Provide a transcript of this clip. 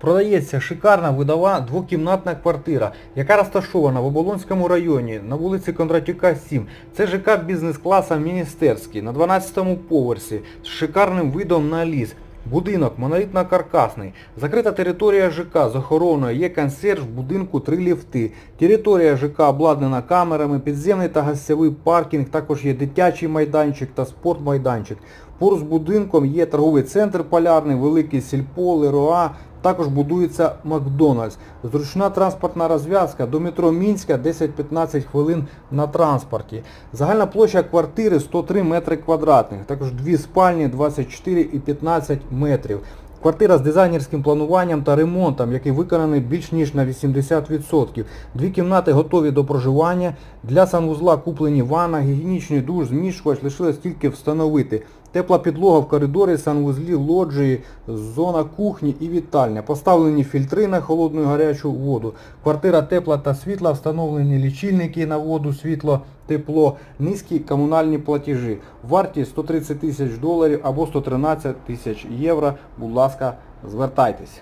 Продається шикарна видова двокімнатна квартира, яка розташована в Оболонському районі на вулиці Кондратюка 7. Це ЖК бізнес-класа Міністерський на 12-му поверсі з шикарним видом на ліс. Будинок монолітно-каркасний. Закрита територія ЖК з охороною, є консьерж в будинку три ліфти. Територія ЖК обладнана камерами, підземний та гостєвий паркінг, також є дитячий майданчик та спортмайданчик. Поруч з будинком є торговий центр полярний, великий сільпо, Леруа, також будується Макдональдс. Зручна транспортна розв'язка до метро Мінська 10-15 хвилин на транспорті. Загальна площа квартири 103 метри квадратних, також дві спальні 24 і 15 метрів. Квартира з дизайнерським плануванням та ремонтом, який виконаний більш ніж на 80%. Дві кімнати готові до проживання. Для санвузла куплені ванна, гігієнічний душ, змішувач, лишилось тільки встановити. Тепла підлога в коридорі, санвузлі, лоджії, зона кухні і вітальня. Поставлені фільтри на холодну і гарячу воду. Квартира тепла та світла, встановлені лічильники на воду, світло, тепло, низькі комунальні платежі. Вартість 130 тисяч доларів або 113 тисяч євро. Будь ласка, звертайтесь.